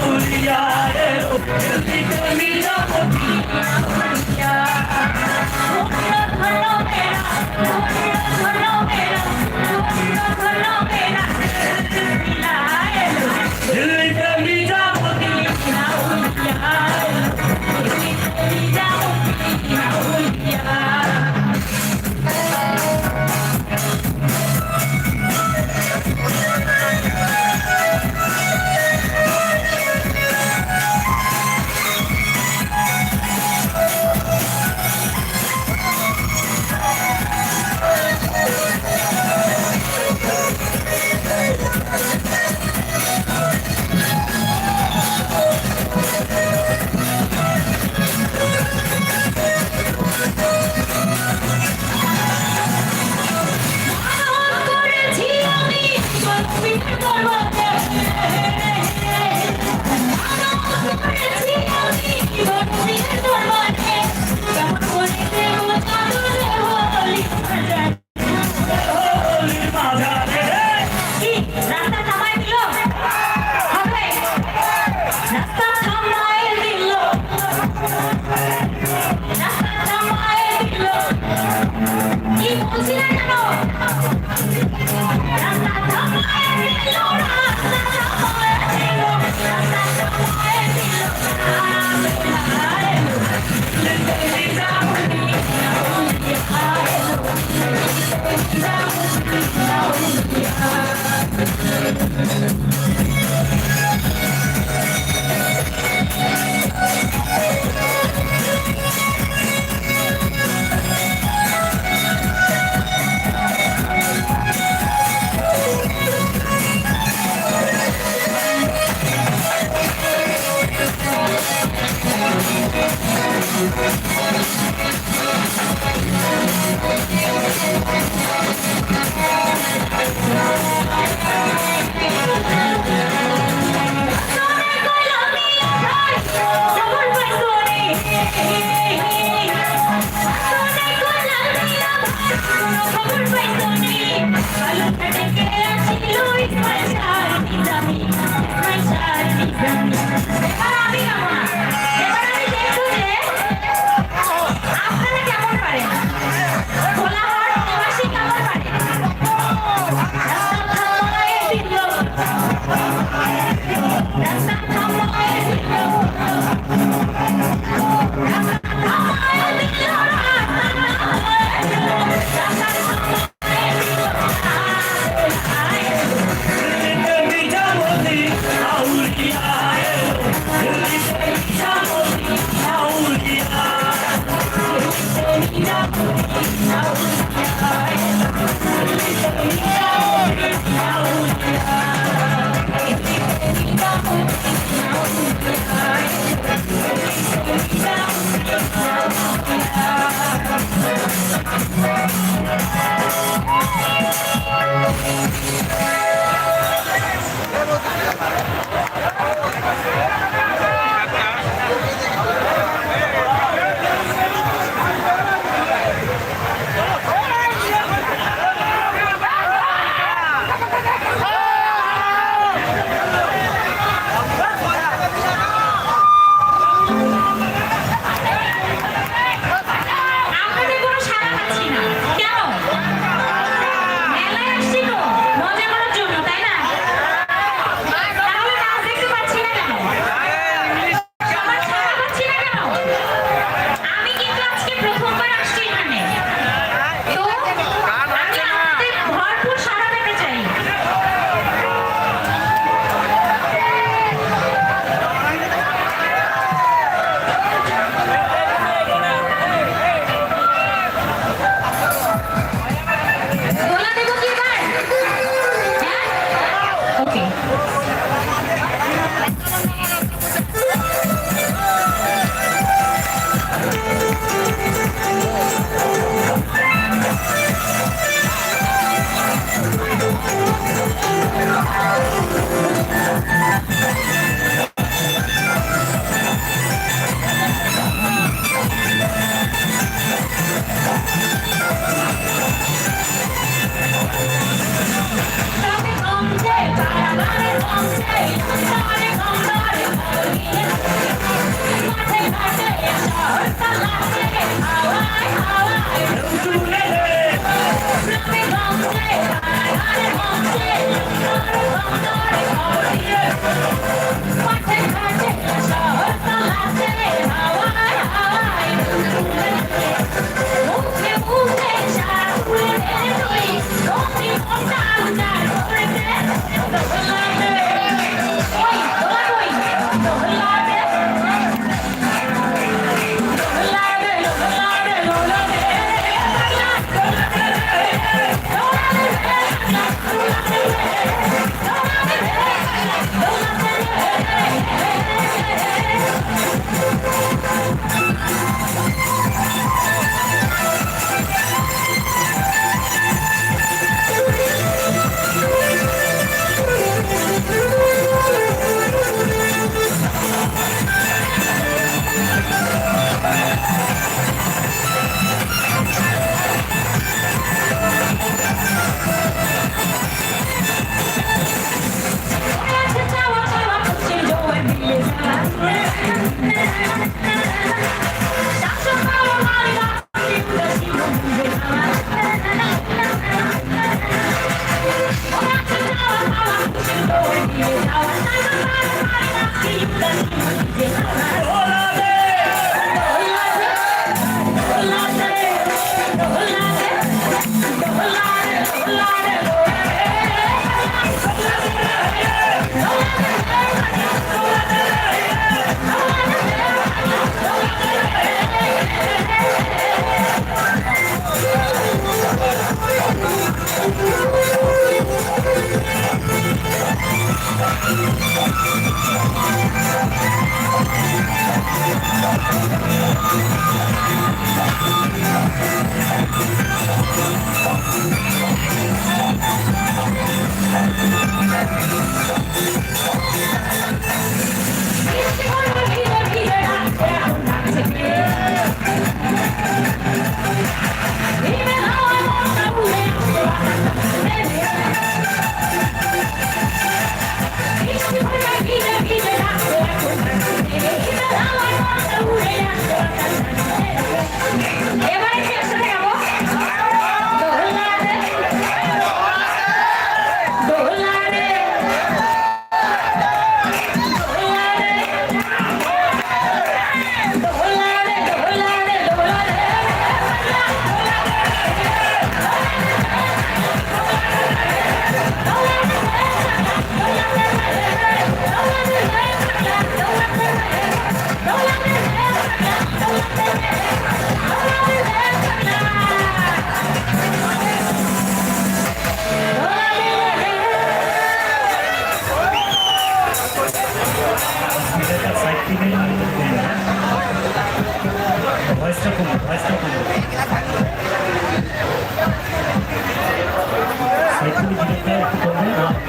Yeah. ¡Vamos!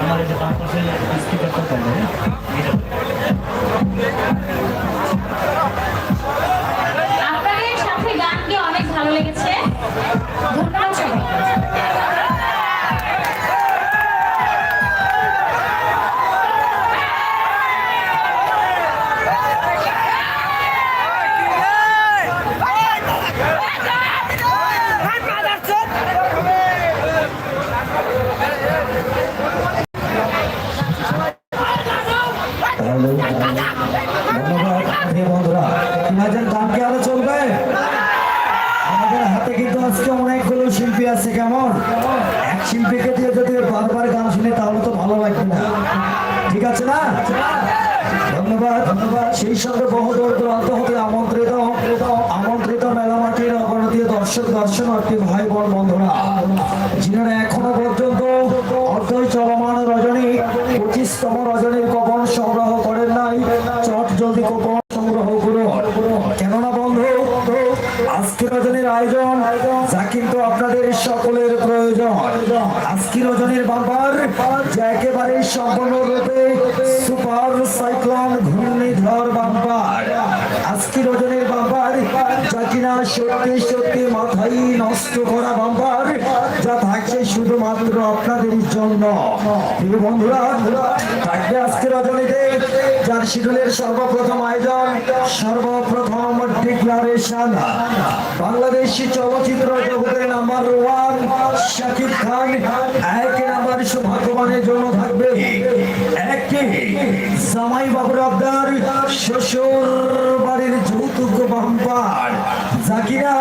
আমার যে বাম পাশে স্পিকারটা ধন্যবাদ বন্ধুরা কি আমাদের হাতে কিন্তু আজকে অনেকগুলো শিল্পী আছে কেমন? শিল্পীকে দিয়ে গান শুনি তাহলে তো ভালো লাগবে না। ঠিক আছে না? ধন্যবাদ। ধন্যবাদ। সেই সঙ্গে বহু দূর দূরান্ত হতে আমন্ত্রিত আমন্ত্রিত মেলামাটির অগণতীয় দর্শক দর্শনার্থী ভাই বোন বন্ধুরা পঁচিশতম রজনীর সংগ্রহ করেন নাই? চট জলদি কবন সংগ্রহ করুন। কেননা বন্ধু আজকে রজনীর আয়োজন, যা কিন্তু আপনাদের সকলের প্রয়োজন। আজকে রজনীর বারবার যা একেবারে সম্পূর্ণরূপে সুপার সাইক্লোন ঘূর্ণিঝড় বাম্পার। আজকে রজনীর যা কিনা সত্যি সত্যি নষ্ট করা যা থাকছে শুধুমাত্র আপনাদের জন্য। বন্ধুরা, থাকবে আজকে রজনীতে যার সর্বপ্রথম আয়োজন, সর্বপ্রথম ডিক্লারেশন বাংলাদেশি চলচ্চিত্র জগতের নাম্বার ওয়ান শাকিব খান, এক নাম্বার সৌভাগ্যবানের জন্য থাকবে। জামাই বাবুর আবদার শ্বশুর বাড়ির যৌতুক বাম্পার। জাকিরা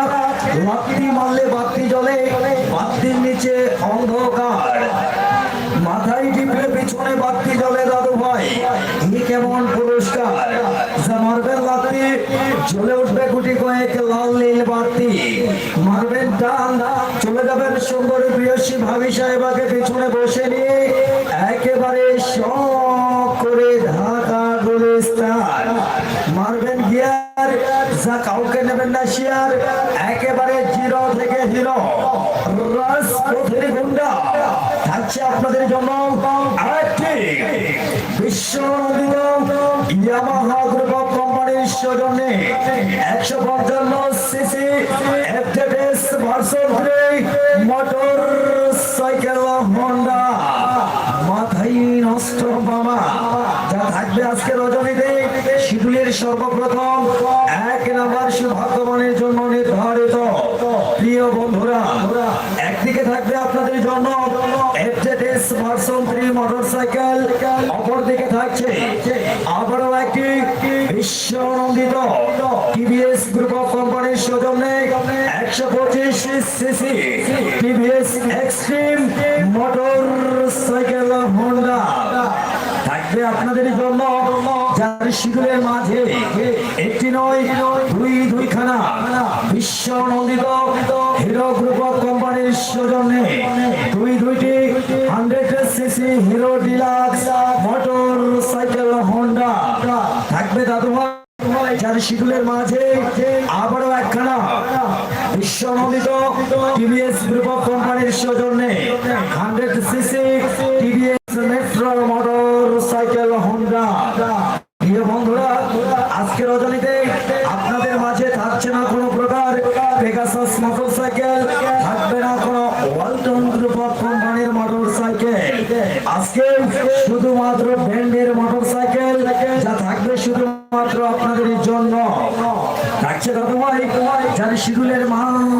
লাত্তি মারলে বাতি জ্বলে, বাতির নিচে অন্ধকার। মাথায় টিপলে পিছনে বাতি জ্বলে দাদু ভাই এই কেমন পুরস্কার। যা মারবেন লাত্তি জ্বলে উঠবে গুটি কয়েক লাল নীল বাতি। মারবেন টান, চলে যাবেন সুন্দরী প্রিয়সী ভাবি সাহেবাকে পিছনে বসে নিয়ে, একেবারে শখ করে ঢাকা গুলিস্তান মারবেন গিয়ার, যা কাউকে নেবেন না শিয়ার। একেবারে জিরো থেকে রাস গুন্ডা। থাকছে আপনাদের জন্য আরেকটি বিশ্ব ইয়ামাহা গ্রুপ অফ কোম্পানির সৌজন্যে একশো পঞ্চান্ন সিসি এফটেস ভার্সন থ্রি মোটর সৌজন্যে একশো পঁচিশ CC, TVS Xtreme motor cycle Honda. থাকবে আপনাদের জন্য মাঝে একটি নয়, দুই দুইখানা। বিশ্ব নন্দিত হিরো গ্রুপ কোম্পানির সৌজন্যে দুই দুইটি hundred CC Hero Deluxe motor cycle Honda. থাকবে দাদু ভাই যার শিডিউলের মাঝে আবারও টিভিএস গ্রুপ কোম্পানির সৌজন্যে hundred CC TVS Metro motor বন্ধুরা আজকে রজনীতে আপনাদের মাঝে থাকছে না কোনো প্রকার পেগাসাস মোটর সাইকেল থাকবে না কোনো ওয়ালটন গ্রুপ অফ কোম্পানির মোটর সাইকেল আজকে শুধুমাত্র আপনাদের জন্য